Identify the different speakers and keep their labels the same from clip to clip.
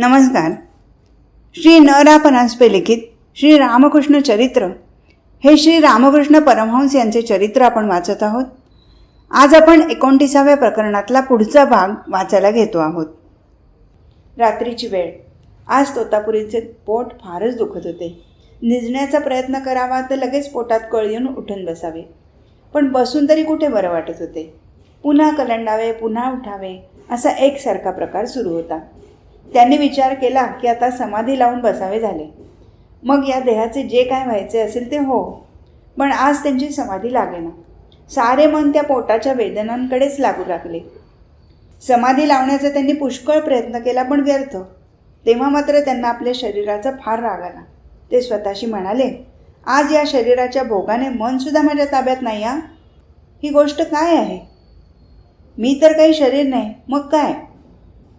Speaker 1: नमस्कार. श्री न रा परांजपे लिखित श्री रामकृष्ण चरित्र. हे श्री रामकृष्ण परमहंस यांचे चरित्र आपण वाचत आहोत. आज आपण एकोणतीसाव्या प्रकरणातला पुढचा भाग वाचायला घेतो आहोत. रात्रीची वेळ. आज तोतापुरीचे पोट फारच दुखत होते. निजण्याचा प्रयत्न करावा तर लगेच पोटात कळ येऊन उठून बसावे. पण बसून तरी कुठे बरं वाटत होते? पुन्हा कलंडावे पुन्हा उठावे असा एकसारखा प्रकार सुरू होता. त्यांनी विचार केला की आता समाधी लावून बसावे झाले. मग या देहाचे जे काय व्हायचे असेल ते हो पण आज त्यांची समाधी लागेना. सारे मन त्या पोटाच्या वेदनांकडेच लागू लागले. समाधी लावण्याचा त्यांनी पुष्कळ प्रयत्न केला पण व्यर्थ. तेव्हा मात्र त्यांना आपल्या शरीराचा फार राग आला. ते स्वतःशी म्हणाले आज या शरीराच्या भोगाने मनसुद्धा माझ्या ताब्यात नाही आ ही गोष्ट काय आहे? मी तर काही शरीर नाही मग काय?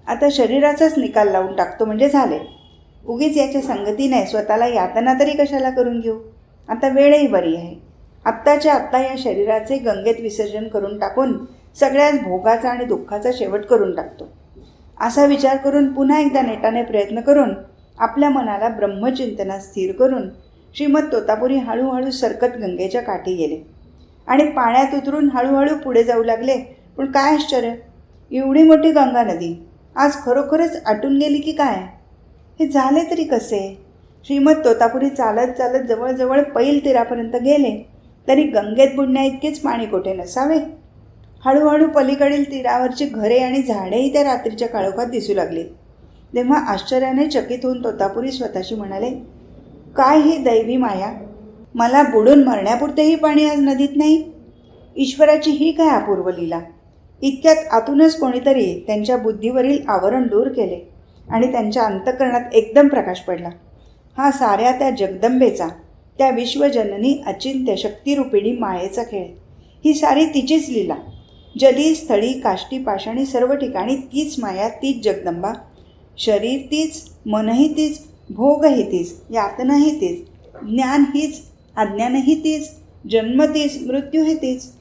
Speaker 1: आता शरीराचाच निकाल लावून टाकतो म्हणजे झाले. उगीच याच्या संगतीने स्वतःला यातना तरी कशाला करून घेऊ? आता वेळही बरी आहे. आत्ताच्या आत्ता या शरीराचे गंगेत विसर्जन करून टाकून सगळ्याच भोगाचा आणि दुःखाचा शेवट करून टाकतो. असा विचार करून पुन्हा एकदा नेटाने प्रयत्न करून आपल्या मनाला ब्रह्मचिंतनात स्थिर करून श्रीमद तोतापुरी हळूहळू सरकत गंगेच्या काठी गेले. आणि पाण्यात उतरून हळूहळू पुढे जाऊ लागले. पण काय आश्चर्य? एवढी मोठी गंगा नदी. आज खरोखरच आटून गेली की काय? हे झाले तरी कसे? श्रीमद तोतापुरी चालत चालत जवळजवळ पैल तीरापर्यंत गेले. तरी गंगेत बुडण्या इतकेच पाणी कोठे नसावे? हळूहळू पलीकडील तीरावरची घरे आणि झाडेही त्या रात्रीच्या काळोखात दिसू लागली. तेव्हा आश्चर्याने चकित होऊन तोतापुरी स्वतःशी म्हणाले काय ही दैवी माया? मला बुडून मरण्यापुरतेही पाणी आज नदीत नाही? ईश्वराची ही काय अपूर्व लिला? इतक्यात आतूनच कोणीतरी त्यांच्या बुद्धीवरील आवरण दूर केले आणि त्यांच्या अंतकरणात एकदम प्रकाश पडला. हा साऱ्या त्या जगदंबेचा त्या विश्वजननी अचिंत्य शक्तिरूपिणी मायेचा खेळ. ही सारी तिचीच लीला. जली स्थळी काष्टी पाषाणी सर्व ठिकाणी तीच माया तीच जगदंबा. शरीर तीच मनही तीच भोगही तीच यातनाही तीच ज्ञान हीच अज्ञानही तीच जन्म तीच मृत्यूही तीच.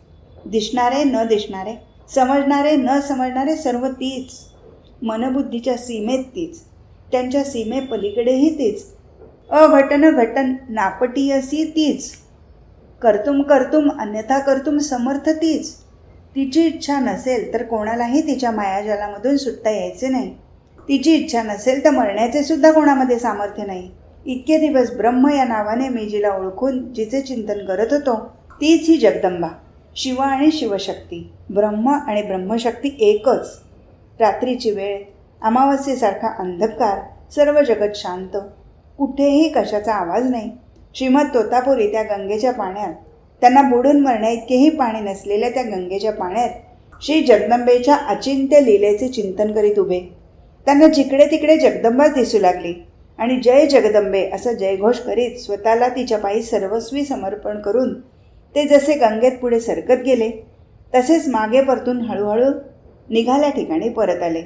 Speaker 1: दिसणारे न दिसणारे समजणारे न समजणारे सर्व तीच. मनबुद्धीच्या सीमेत तीच. त्यांच्या सीमेपलीकडेही तीच. अघटन घटन नापटीयसी तीच. कर्तुम कर्तुम अन्यथा कर्तुम समर्थ तीच. तिची इच्छा नसेल तर कोणालाही तिच्या मायाजालामधून सुटता यायचे नाही. तिची इच्छा नसेल तर मरण्याचे सुद्धा कोणामध्ये सामर्थ्य नाही. इतके दिवस ब्रह्म या नावाने मी जिला ओळखून जिचे चिंतन करत होतो तीच ही जगदंबा. शिव आणि शिवशक्ती ब्रह्म आणि ब्रह्मशक्ती एकच. रात्रीची वेळ अमावस्येसारखा अंधकार सर्व जगत शांत. कुठेही कशाचा आवाज नाही. श्रीमद तोतापुरी त्या गंगेच्या पाण्यात. त्यांना बुडून मरण्याइतकेही पाणी नसलेल्या त्या गंगेच्या पाण्यात श्री जगदंबेच्या अचिंत्य लीलेचे चिंतन करीत उभे. त्यांना जिकडे तिकडे जगदंबाच दिसू लागली. आणि जय जगदंबे असं जयघोष करीत स्वतःला तिच्या पायी सर्वस्वी समर्पण करून ते जसे गंगेत पुढे सरकत गेले तसेच मागे परतून हळूहळू निघाल्या ठिकाणी परत आले.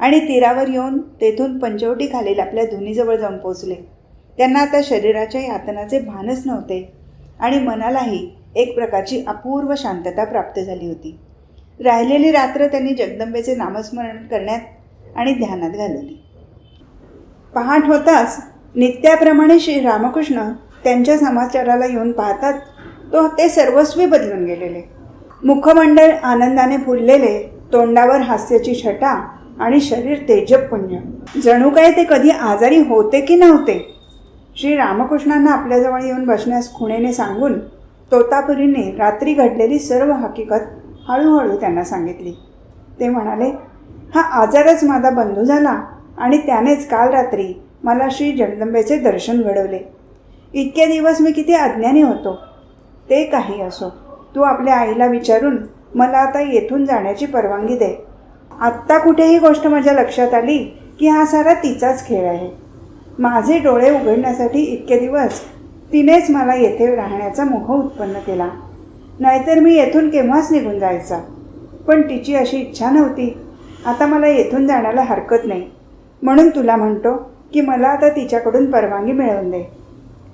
Speaker 1: आणि तीरावर येऊन तेथून पंचवटी खालील आपल्या धुनीजवळ जाऊन पोचले त्यांना आता शरीराच्या यातनाचे भानच नव्हते आणि मनालाही एक प्रकारची अपूर्व शांतता प्राप्त झाली होती. राहिलेली रात्र त्यांनी जगदंबेचे नामस्मरण करण्यात आणि ध्यानात घालवली. पहाट होताच नित्याप्रमाणे श्री रामकृष्ण त्यांच्या समाचाराला येऊन पाहतात तो ते सर्वस्वी बदलून गेलेले. मुखमंडळ आनंदाने फुललेले तोंडावर हास्याची छटा आणि शरीर तेजपुण्य. जणू काय ते कधी आजारी होते की नव्हते? श्री रामकृष्णांना आपल्याजवळ येऊन बसण्यास खुणेने सांगून तोतापुरीने रात्री घडलेली सर्व हकीकत हळूहळू त्यांना सांगितली. ते म्हणाले हा आजारच माझा बंधू झाला आणि त्यानेच काल रात्री मला श्री जगदंबेचे दर्शन घडवले. इतके दिवस मी किती अज्ञानी होतो. ते काही असो. तू आपल्या आईला विचारून मला आता येथून जाण्याची परवानगी दे. आत्ता कुठेही गोष्ट माझ्या लक्षात आली की हा सारा तिचाच खेळ आहे. माझे डोळे उघडण्यासाठी इतके दिवस तिनेच मला येथे राहण्याचा मोह उत्पन्न केला. नाहीतर मी येथून केव्हाच निघून जायचा? पण तिची अशी इच्छा नव्हती. आता मला येथून जाण्याला हरकत नाही. म्हणून तुला म्हणतो की मला आता तिच्याकडून परवानगी मिळवून दे.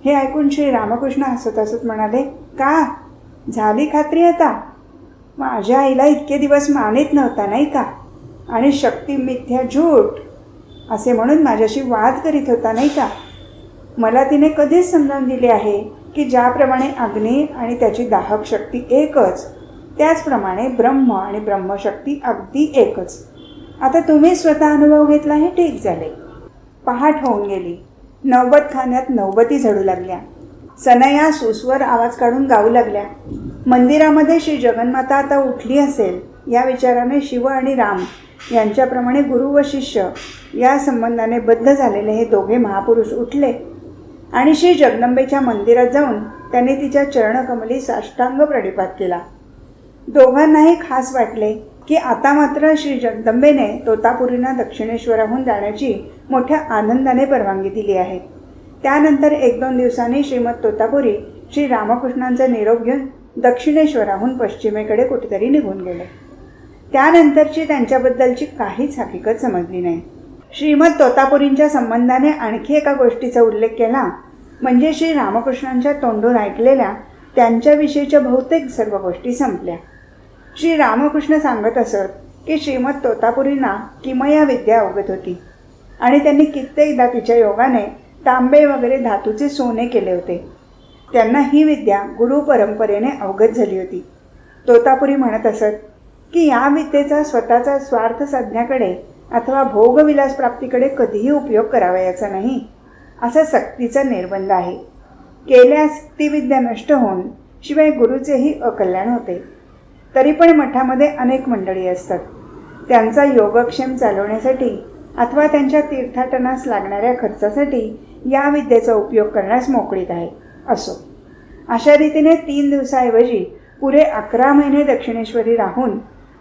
Speaker 1: हे ऐकून श्री रामकृष्ण हसत हसत म्हणाले का? झाली खात्री आता? माझ्या आईला इतके दिवस मानित नव्हता नाही का? आणि शक्ती मिथ्या झूट असे म्हणून माझ्याशी वाद करीत होता नाही का? मला तिने कधीच समजावून दिले आहे की ज्याप्रमाणे अग्नी आणि त्याची दाहक शक्ती एकच त्याचप्रमाणे ब्रह्म आणि ब्रह्मशक्ती अगदी एकच. आता तुम्ही स्वतः अनुभव घेतला हे ठीक झाले. पहाट होऊन गेली. नौबत खाण्यात नौबती झडू लागल्या. सनया सुस्वर आवाज काढून गाऊ लागल्या. मंदिरामध्ये श्री जगन्माता आता उठली असेल या विचाराने शिव आणि राम यांच्याप्रमाणे गुरु व शिष्य या संबंधाने बद्ध झालेले हे दोघे महापुरुष उठले आणि श्री जगदंबेच्या मंदिरात जाऊन त्यांनी तिच्या चरणकमली साष्टांग प्रणिपात केला. दोघांनाही खास वाटले की आता मात्र श्री जगदंबेने तोतापुरींना दक्षिणेश्वराहून जाण्याची मोठ्या आनंदाने परवानगी दिली आहे. त्यानंतर एक दोन दिवसांनी श्रीमद तोतापुरी श्री रामकृष्णांचा निरोप घेऊन दक्षिणेश्वराहून पश्चिमेकडे कुठेतरी निघून गेले. त्यानंतरची त्यांच्याबद्दलची काहीच हकीकत समजली नाही. श्रीमद तोतापुरींच्या संबंधाने आणखी एका गोष्टीचा उल्लेख केला म्हणजे श्री रामकृष्णांच्या तोंडून ऐकलेल्या त्यांच्याविषयीच्या बहुतेक सर्व गोष्टी संपल्या. श्री रामकृष्ण सांगत असत की श्रीमद तोतापुरींना किमया विद्या अवगत होती. आणि त्यांनी कित्येकदा तिच्या योगाने तांबे वगैरे धातूचे सोने केले होते. त्यांना ही विद्या गुरु परंपरेने अवगत झाली होती. तोतापुरी म्हणत असत की या विद्येचा स्वतःचा स्वार्थ साधण्याकडे अथवा भोगविलास प्राप्तीकडे कधीही उपयोग करावयाचा नाही असा सक्तीचा निर्बंध आहे. केल्यास ती विद्या नष्ट होऊन शिवाय गुरुचेही अकल्याण होते. तरी पण मठामध्ये अनेक मंडळी असतात. त्यांचा योगक्षेम चालवण्यासाठी अथवा त्यांच्या तीर्थाटनास लागणाऱ्या खर्चासाठी या विद्येचा उपयोग करण्यास मोकळीक आहे असो. अशा रीतीने तीन दिवसाऐवजी पुरे अकरा महिने दक्षिणेश्वरी राहून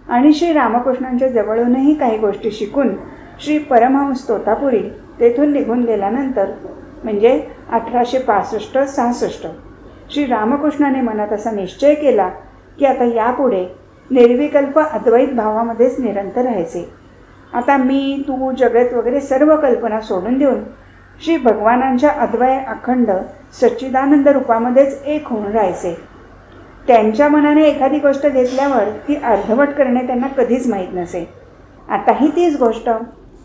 Speaker 1: आणि श्री रामकृष्णांच्या जवळूनही काही गोष्टी शिकून श्री परमहंस तोतापुरी तेथून निघून गेल्यानंतर म्हणजे अठराशे पासष्ट सहासष्ट श्री रामकृष्णाने मनात असा निश्चय केला की आता यापुढे निर्विकल्प अद्वैत भावामध्येच निरंतर राहायचे. आता मी तू जगत वगैरे सर्व कल्पना सोडून देऊन श्री भगवानांच्या अद्वय अखंड सच्चिदानंद रूपामध्येच एक होऊन राहायचे. त्यांच्या मनाने एखादी गोष्ट घेतल्यावर ती अर्धवट करणे त्यांना कधीच माहीत नसे. आताही तीच गोष्ट.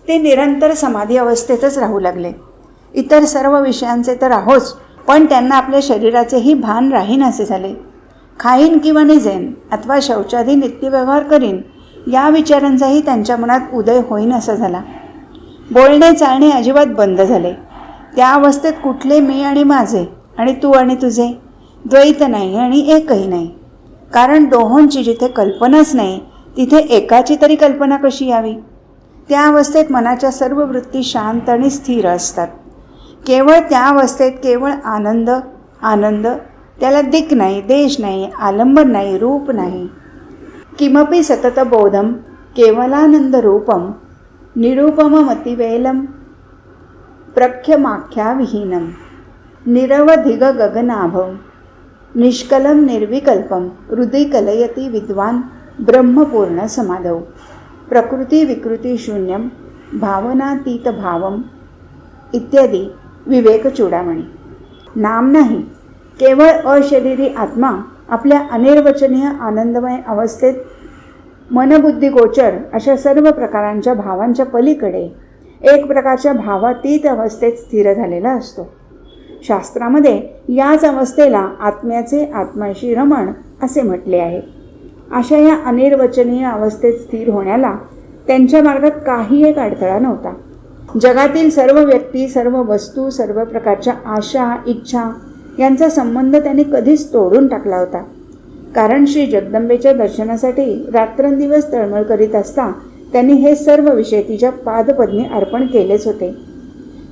Speaker 1: ते निरंतर समाधी अवस्थेतच राहू लागले. इतर सर्व विषयांचे तर आहोच पण त्यांना आपल्या शरीराचेही भान राहीन असे झाले. खाईन किंवा निजेन अथवा शौचादी नित्यव्यवहार करीन या विचारांचाही त्यांच्या मनात उदय होईन असा झाला. बोलणे चालणे अजिबात बंद झाले. त्या अवस्थेत कुठले मी आणि माझे आणि तू आणि तुझे? द्वैत नाही आणि एकही नाही. कारण दोहोंची जिथे कल्पनाच नाही तिथे एकाची तरी कल्पना कशी यावी? त्या अवस्थेत मनाच्या सर्व वृत्ती शांत आणि स्थिर असतात. केवळ त्या अवस्थेत केवळ आनंद आनंद त्याला दिक नाही देश नाही आलंबन नाही रूप नाही. किमपि सततबोधम केवलानंद रूपम निरुपममतिवेलं प्रख्यमाख्याविहीनं निरवधिगगगनाभौं निष्कलं निर्विकल्पं हृदय कलयति विद्वान ब्रह्मपूर्ण समाधौ प्रकृतिविकृतिशून्यं भावनातीतभावम् इत्यादी विवेकचूडामणी. नाम नाही। केवळ अशरीरी आत्मा आपल्या अनिर्वचनीय आनंदमय अवस्थेत मनबुद्धी गोचर अशा सर्व प्रकारांच्या भावांच्या पलीकडे एक प्रकारच्या भावातीत अवस्थेत स्थिर झालेला असतो. शास्त्रामध्ये याच अवस्थेला आत्म्याचे आत्म्याशी रमण असे म्हटले आहे. अशा या अनिर्वचनीय अवस्थेत स्थिर होण्याला त्यांच्या मार्गात काही एक अडथळा नव्हता. जगातील सर्व व्यक्ती सर्व वस्तू सर्व प्रकारच्या आशा इच्छा यांचा संबंध त्याने कधीच तोडून टाकला होता. कारण श्री जगदंबेच्या दर्शनासाठी रात्रंदिवस तळमळ करीत असता त्यांनी हे सर्व विषय तिच्या पादपद्मी अर्पण केलेच होते.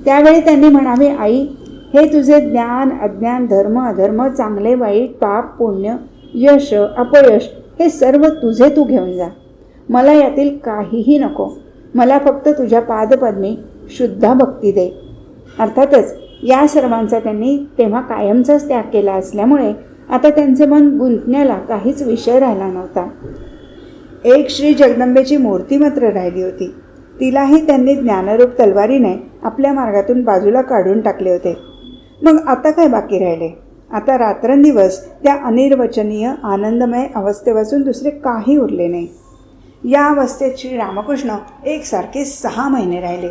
Speaker 1: त्यावेळी त्यांनी म्हणावे आई हे तुझे ज्ञान अज्ञान धर्म अधर्म चांगले वाईट पाप पुण्य यश अपयश हे सर्व तुझे तू घेऊन जा. मला यातील काहीही नको. मला फक्त तुझ्या पादपद्मी शुद्धा भक्ती दे. अर्थातच या सर्वांचा त्यांनी तेव्हा कायमचाच त्याग केला असल्यामुळे आता त्यांचे मन गुंतण्याला काहीच विषय राहिला नव्हता. एक श्री जगदंबेची मूर्ती मात्र राहिली होती. तिलाही त्यांनी ज्ञानरूप तलवारीने आपल्या मार्गातून बाजूला काढून टाकले होते. मग आता काय बाकी राहिले? आता रात्रंदिवस त्या अनिर्वचनीय आनंदमय अवस्थेपासून दुसरे काही उरले नाही. या अवस्थेत श्री रामकृष्ण एकसारखे सहा महिने राहिले.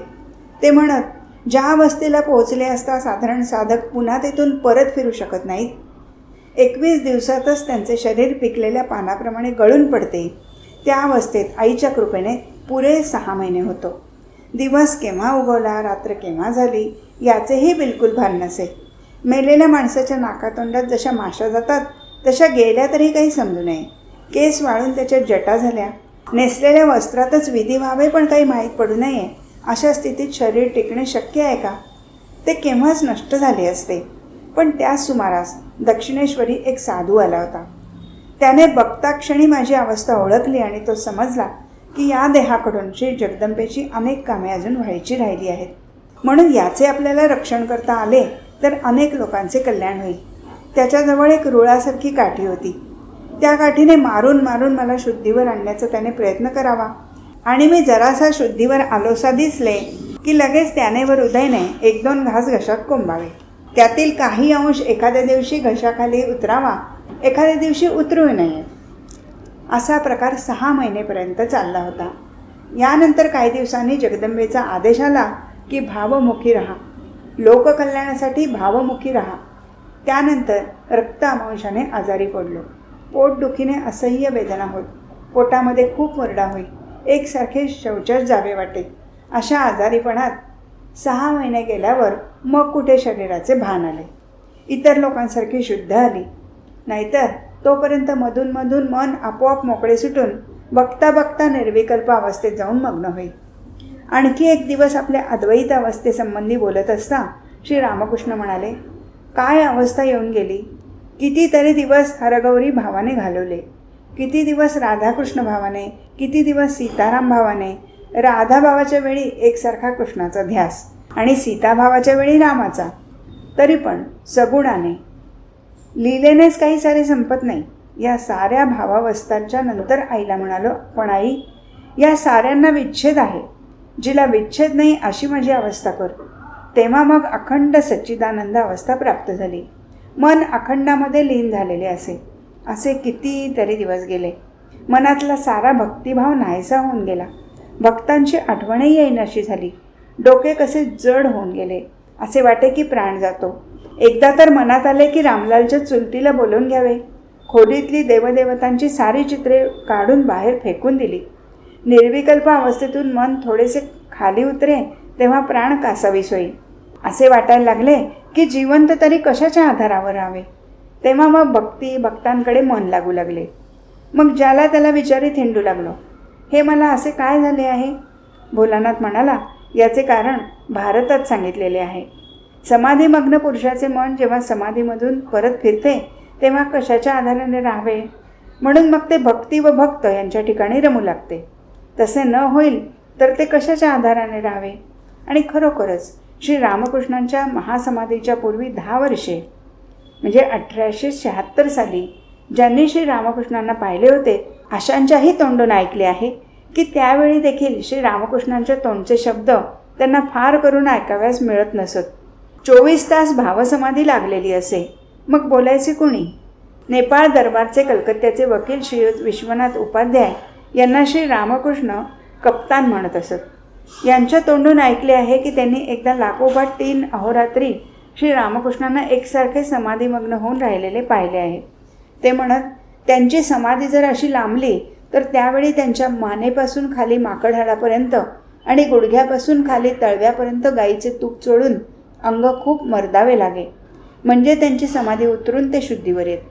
Speaker 1: ते म्हणत ज्या अवस्थेला पोहोचले असता साधारण साधक पुन्हा तेथून परत फिरू शकत नाहीत. एकवीस दिवसातच त्यांचे शरीर पिकलेल्या पानाप्रमाणे गळून पडते. त्या अवस्थेत आईच्या कृपेने पुरे सहा महिने होतो. दिवस केव्हा उगवला रात्र केव्हा झाली याचेही बिलकुल भान नसे. मेलेल्या माणसाच्या नाकातोंडात जशा माशा जातात तशा गेल्या तरी काही समजू नये. केस वाळून त्याच्या जटा झाल्या. नेसलेल्या वस्त्रातच विधी व्हावे पण काही माहीत पडू नये. अशा स्थितीत शरीर टिकणे शक्य आहे का? ते केव्हाच नष्ट झाले असते. पण त्याच सुमारास दक्षिणेश्वरी एक साधू आला होता. त्याने बघताक्षणी माझी अवस्था ओळखली आणि तो समजला की या देहाकडून श्री जगदंबेची अनेक कामे अजून व्हायची राहिली आहेत. म्हणून याचे आपल्याला रक्षण करता आले तर अनेक लोकांचे कल्याण होईल. त्याच्याजवळ एक रुळासारखी काठी होती. त्या काठीने मारून मारून मला शुद्धीवर आणण्याचा त्याने प्रयत्न करावा. आणि मी जरासा शुद्धीवर आलोसा दिसले की लगेच त्याने वर उदयने एक दोन घास घशात कोंबावे. त्यातील काही अंश एखाद्या दिवशी घशाखाली उतरावा एखाद्या दिवशी उतरू नये. असा प्रकार सहा महिनेपर्यंत चालला होता. यानंतर काही दिवसांनी जगदंबेचा आदेश आला की भावमुखी राहा. लोककल्याणासाठी भावमुखी राहा. त्यानंतर रक्त अमांशाने आजारी पडलो. पोटदुखीने असह्य वेदना होत. पोटामध्ये खूप वरडा होई. एकसारखे शौचास जावे वाटे. अशा आजारीपणात सहा महिने गेल्यावर मग कुठे शरीराचे भान आले? इतर लोकांसारखी शुद्ध आली. नाहीतर तोपर्यंत मधून मन आपोआप मोकळे सुटून बघता बघता निर्विकल्प अवस्थेत जाऊन मग्न होईल. आणखी एक दिवस आपल्या अद्वैत अवस्थेसंबंधी बोलत असता श्री रामकृष्ण म्हणाले काय अवस्था येऊन गेली? कितीतरी दिवस हरगौरी भावाने घालवले. किती दिवस राधाकृष्ण भावाने किती दिवस सीताराम भावाने राधा भावाच्या वेळी एकसारखा कृष्णाचा ध्यास आणि सीताभावाच्या वेळी रामाचा? तरी पण सगुणाने. लिहिलेनेच काही सारे संपत नाही. या साऱ्या भावावस्थांच्या नंतर आईला म्हणालो पण आई या साऱ्यांना विच्छेद आहे. जिला विच्छेद नाही अशी माझी अवस्था कर. तेव्हा मग अखंड सच्चिदानंद अवस्था प्राप्त झाली. मन अखंडामध्ये लीन झालेले असे. असे कितीतरी दिवस गेले. मनातला सारा भक्तिभाव नाहीसा होऊन गेला. भक्तांची आठवणही येईनाशी झाली. डोके कसे जड होऊन गेले. असे वाटे की प्राण जातो. एकदा तर मनात आले की रामलालच्या चुलतीला बोलवून घ्यावे. खोलीतली देवदेवतांची सारी चित्रे काढून बाहेर फेकून दिली. निर्विकल्प अवस्थेतून मन थोडेसे खाली उतरे तेव्हा प्राण कासावीस होईल असे वाटायला लागले की जिवंत तरी कशाच्या आधारावर राहावे? तेव्हा मग भक्ती भक्तांकडे मन लागू लागले. मग ज्याला त्याला विचारित हिंडू लागलो. हे मला असे काय झाले आहे? भोलानाथ म्हणाला याचे कारण भारतात सांगितलेले आहे. समाधीमग्न पुरुषाचे मन जेव्हा समाधीमधून परत फिरते तेव्हा कशाच्या आधाराने राहावे? म्हणून मग ते भक्ती व भक्त यांच्या ठिकाणी रमू लागते. तसे न होईल तर ते कशाच्या आधाराने राहावे? आणि खरोखरच श्री रामकृष्णांच्या महासमाधीच्या पूर्वी दहा वर्षे म्हणजे अठराशे शहात्तर साली ज्यांनी श्री रामकृष्णांना पाहिले होते अशांच्याही तोंडून ऐकले आहे की त्यावेळी देखील श्री रामकृष्णांच्या तोंडचे शब्द त्यांना फार करून ऐकाव्यास मिळत नसत. चोवीस तास भावसमाधी लागलेली असे. मग बोलायचे कोणी? नेपाळ दरबारचे कलकत्त्याचे वकील श्रीयुत विश्वनाथ उपाध्याय यांना श्री रामकृष्ण कप्तान म्हणत असत. यांच्या तोंडून ऐकले आहे की त्यांनी एकदा लाखोबाट तीन अहोरात्री श्री रामकृष्णांना एकसारखे समाधीमग्न होऊन राहिलेले पाहिले आहे. ते म्हणत त्यांची समाधी जर अशी लांबली तर त्यावेळी त्यांच्या मानेपासून खाली माकडहाडापर्यंत आणि गुडघ्यापासून खाली तळव्यापर्यंत गाईचे तूप चोळून अंग खूप मर्दावे लागे. म्हणजे त्यांची समाधी उतरून ते शुद्धीवर येत.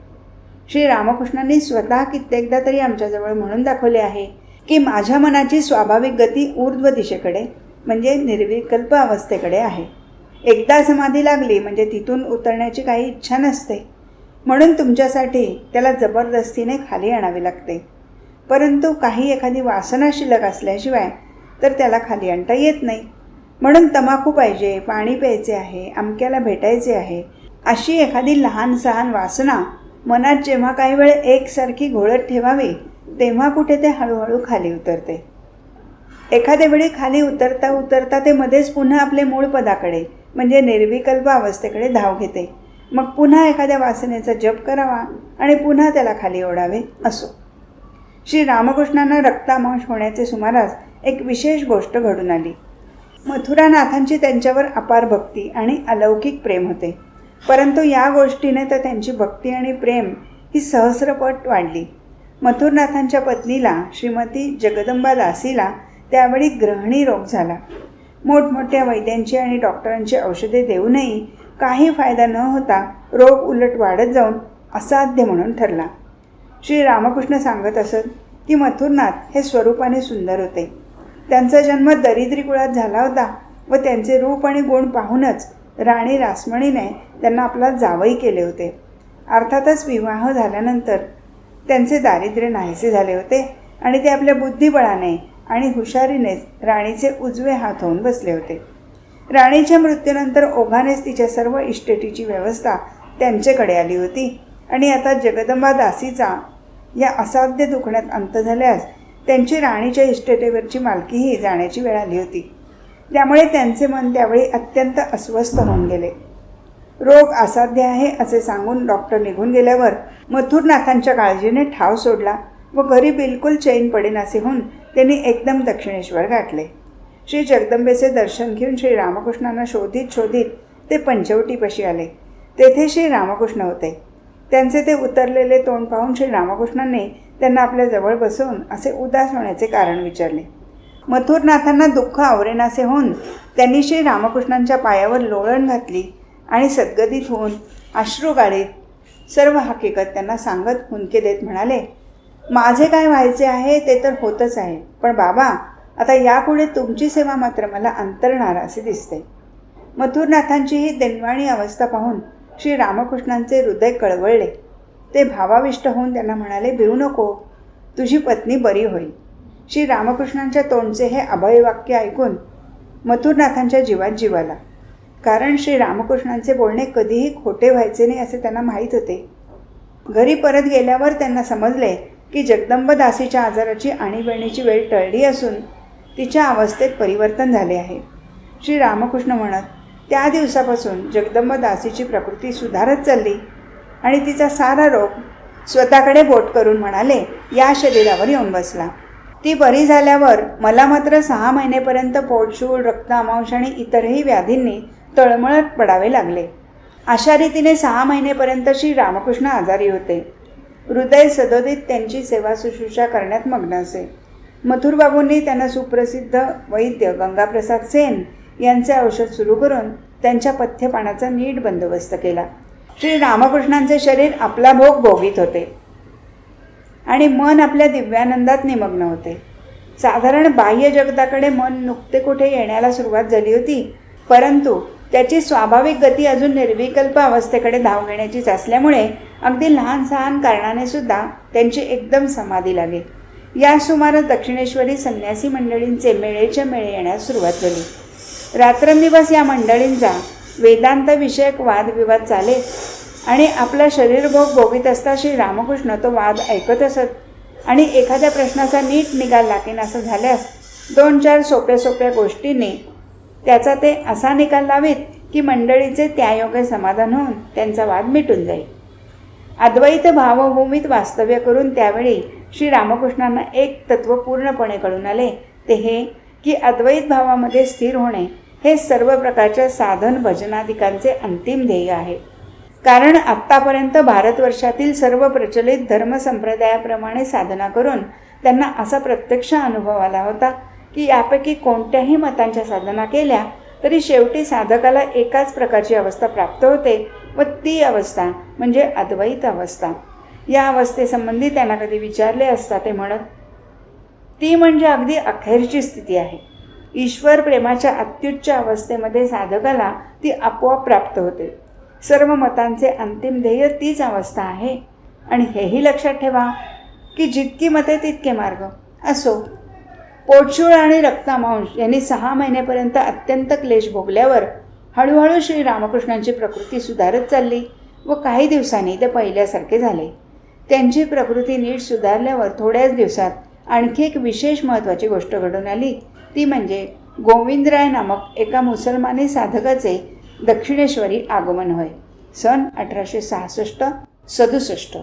Speaker 1: श्री रामकृष्णांनी स्वतः कित्येकदा तरी आमच्याजवळ म्हणून दाखवले आहे की माझ्या मनाची स्वाभाविक गती ऊर्ध्व दिशेकडे म्हणजे निर्विकल्प अवस्थेकडे आहे. एकदा समाधी लागली म्हणजे तिथून उतरण्याची काही इच्छा नसते. म्हणून तुमच्यासाठी त्याला जबरदस्तीने खाली आणावे लागते. परंतु काही एखादी वासना शिल्लक असल्याशिवाय तर त्याला खाली आणता येत नाही. म्हणून तमाखू पाहिजे पाणी प्यायचे आहे अमक्याला भेटायचे आहे अशी एखादी लहान सहान वासना मनात जेव्हा काही वेळ एकसारखी घोळत ठेवावी तेव्हा कुठे ते हळूहळू खाली उतरते. एखाद्या वेळी खाली उतरता उतरता ते मध्येच पुन्हा आपले मूळ पदाकडे म्हणजे निर्विकल्प अवस्थेकडे धाव घेते. मग पुन्हा एखाद्या वासनेचा जप करावा आणि पुन्हा त्याला खाली ओढावे असो. श्री रामकृष्णांना रक्तामांश होण्याचे सुमारास एक विशेष गोष्ट घडून आली. मथुरानाथांची त्यांच्यावर अपार भक्ती आणि अलौकिक प्रेम होते. परंतु या गोष्टीने तर त्यांची भक्ती आणि प्रेम ही सहस्रपट वाढली. मथुरनाथांच्या पत्नीला श्रीमती जगदंबा दासीला त्यावेळी ग्रहणी रोग झाला. मोठमोठ्या वैद्यांची आणि डॉक्टरांची औषधे देऊनही काही फायदा न होता रोग उलट वाढत जाऊन असाध्य म्हणून ठरला. श्री रामकृष्ण सांगत असत की मथुरनाथ हे स्वरूपाने सुंदर होते. त्यांचा जन्म दरिद्री कुळात झाला होता व त्यांचे रूप आणि गुण पाहूनच राणी रासमणीने त्यांना आपला जावई केले होते. अर्थातच विवाह झाल्यानंतर त्यांचे दारिद्र्य नाहीसे झाले होते आणि ते आपल्या बुद्धिबळाने आणि हुशारीनेच राणीचे उजवे हात होऊन बसले होते. राणीच्या मृत्यूनंतर ओघानेच तिच्या सर्व इस्टेटीची व्यवस्था त्यांच्याकडे आली होती. आणि आता जगदंबा दासीचा या असाध्य दुखण्यात अंत झाल्यास त्यांची राणीच्या इस्टेटीवरची मालकीही जाण्याची वेळ आली होती. त्यामुळे त्यांचे मन त्यावेळी अत्यंत अस्वस्थ होऊन गेले. रोग असाध्य आहे असे सांगून डॉक्टर निघून गेल्यावर मथुरनाथांच्या काळजीने ठाव सोडला. व घरी बिलकुल चैन पडेनासे होऊन त्यांनी एकदम दक्षिणेश्वर गाठले श्री जगदंबेचे दर्शन घेऊन श्री रामकृष्णांना शोधित शोधित ते पंचवटीपाशी आले. तेथे श्री रामकृष्ण होते. त्यांचे ते उतरलेले तोंड पाहून श्री रामकृष्णांनी त्यांना आपल्या जवळ बसवून असे उदास होण्याचे कारण विचारले. मथुरनाथांना दुःख आवरेनासे होऊन त्यांनी श्री रामकृष्णांच्या पायावर लोळण घातली आणि सद्गतीत होऊन अश्रू गाळीत सर्व हकीकत त्यांना सांगत हुंके देत म्हणाले माझे काय व्हायचे आहे ते तर होतच आहे. पण बाबा आता यापुढे तुमची सेवा मात्र मला अंतरणार असे दिसते. मथुरनाथांची ही देणवाणी अवस्था पाहून श्री रामकृष्णांचे हृदय कळवळले. ते भावाविष्ट होऊन त्यांना म्हणाले भिवू नको तुझी पत्नी बरी होईल. श्री रामकृष्णांच्या तोंडचे हे अभयवाक्य ऐकून मथुरनाथांच्या जीवात जीवाला कारण श्री रामकृष्णांचे बोलणे कधीही खोटे व्हायचे नाही असे त्यांना माहीत होते. घरी परत गेल्यावर त्यांना समजले की जगदंब दासीच्या आजाराची आणीबाणीची वेळ टळली असून तिच्या अवस्थेत परिवर्तन झाले आहे. श्री रामकृष्ण म्हणत त्या दिवसापासून जगदंब दासीची प्रकृती सुधारत चालली आणि तिचा सारा रोग स्वतःकडे बोट करून म्हणाले या शरीरावर येऊन बसला. ती बरी झाल्यावर मला मात्र सहा महिनेपर्यंत पोटशूळ रक्त अमांश आणि इतरही व्याधींनी तळमळत पडावे लागले. अशा रीतीने सहा महिनेपर्यंत श्री रामकृष्ण आजारी होते. हृदय सदोदित त्यांची सेवा शुश्रूषा करण्यात मग्न असे. मथुरबाबूंनी त्यांना सुप्रसिद्ध वैद्य गंगाप्रसाद सेन यांचे औषध सुरू करून त्यांच्या पथ्यपानाचा नीट बंदोबस्त केला. श्री रामकृष्णांचे शरीर आपला भोग भोगीत होते. आणि मन आपल्या दिव्यानंदात निमग्न होते. साधारण बाह्य जगताकडे मन नुकते कुठे येण्याला सुरुवात झाली होती परंतु त्याची स्वाभाविक गती अजून निर्विकल्प अवस्थेकडे धाव घेण्याचीच असल्यामुळे अगदी लहान सहान कारणाने सुद्धा त्यांची एकदम समाधी लागे. या सुमारास दक्षिणेश्वरी संन्यासी मंडळींचे मेळेच्या मेळे येण्यास सुरुवात झाली. रात्रंदिवस या मंडळींचा वेदांत विषयक वादविवाद चाले आणि आपला शरीरभोग भोगीत असता श्री रामकृष्ण तो वाद ऐकत असत आणि एखाद्या प्रश्नाचा नीट निकाल लागेन असं झाल्यास दोन चार सोप्या सोप्या गोष्टींनी त्याचा ते असा निकाल लावीत की मंडळीचे त्यायोगे समाधान होऊन त्यांचा वाद मिटून जाईल. अद्वैत भावभूमीत वास्तव्य करून त्यावेळी श्री रामकृष्णांना एक तत्त्व पूर्णपणे कळून आले. ते हे की अद्वैत भावामध्ये स्थिर होणे हे सर्व प्रकारच्या साधन भजनाधिकांचे अंतिम ध्येय आहे. कारण आत्तापर्यंत भारतवर्षातील सर्व प्रचलित धर्मसंप्रदायाप्रमाणे साधना करून त्यांना असा प्रत्यक्ष अनुभव आला होता की यापैकी कोणत्याही मतांच्या साधना केल्या तरी शेवटी साधकाला एकाच प्रकारची अवस्था प्राप्त होते व ती अवस्था म्हणजे अद्वैत अवस्था. या अवस्थेसंबंधी त्यांना कधी विचारले असता ते म्हणत ती म्हणजे अगदी अखेरची स्थिती आहे. ईश्वर प्रेमाच्या अत्युच्च अवस्थेमध्ये साधकाला ती आपोआप प्राप्त होते. सर्व मतांचे अंतिम ध्येय तीच अवस्था आहे. आणि हेही लक्षात ठेवा की जितकी मते तितके मार्ग. असो. पोटशूळ आणि रक्तामांश यांनी सहा महिनेपर्यंत अत्यंत क्लेश भोगल्यावर हळूहळू श्री रामकृष्णांची प्रकृती सुधारत चालली व काही दिवसांनी ते पहिल्यासारखे झाले. त्यांची प्रकृती नीट सुधारल्यावर थोड्याच दिवसात आणखी एक विशेष महत्त्वाची गोष्ट घडून आली. ती म्हणजे गोविंदराय नामक एका मुसलमानी साधकाचे दक्षिणेश्वरी आगमन होय. सन अठराशे सहासष्ट सदुसष्ट.